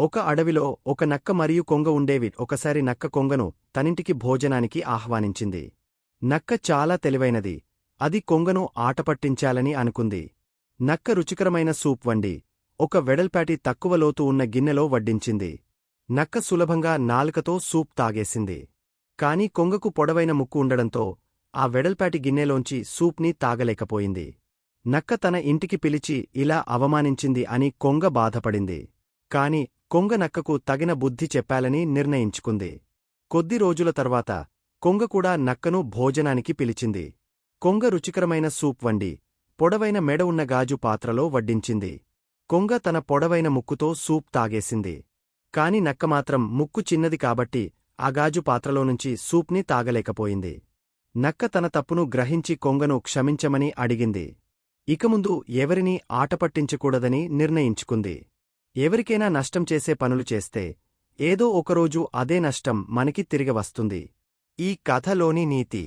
ఒక అడవిలో ఒక నక్క మరియు కొంగ ఉండేవి. ఒకసారి నక్క కొంగను తనింటికి భోజనానికి ఆహ్వానించింది. నక్క చాలా తెలివైనది. అది కొంగను ఆటపట్టించాలని అనుకుంది. నక్క రుచికరమైన సూప్ వండి ఒక వెడల్పాటి తక్కువ లోతు ఉన్న గిన్నెలో వడ్డించింది. నక్క సులభంగా నాలుకతో సూప్ తాగేసింది. కాని కొంగకు పొడవైన ముక్కు ఉండడంతో ఆ వెడల్పాటి గిన్నెలోంచి సూప్ని తాగలేకపోయింది. నక్క తన ఇంటికి పిలిచి ఇలా అవమానించింది అని కొంగ బాధపడింది. కాని కొంగ నక్కకు తగిన బుద్ధి చెప్పాలని నిర్ణయించుకుంది. కొద్ది రోజుల తర్వాత కొంగ కూడా నక్కను భోజనానికి పిలిచింది. కొంగ రుచికరమైన సూప్ వండి పొడవైన మెడ ఉన్న గాజు పాత్రలో వడ్డించింది. కొంగ తన పొడవైన ముక్కుతో సూప్ తాగేసింది. కాని నక్క మాత్రం ముక్కు చిన్నది కాబట్టి ఆ గాజు పాత్రలోనుంచి సూప్ని తాగలేకపోయింది. నక్క తన తప్పును గ్రహించి కొంగను క్షమించమని అడిగింది. ఇకముందు ఎవరినీ ఆటపట్టించకూడదని నిర్ణయించుకుంది. ఎవరికైనా నష్టం చేసే పనులు చేస్తే ఏదో ఒకరోజు అదే నష్టం మనకి తిరిగి వస్తుంది. ఈ కథలోని నీతి.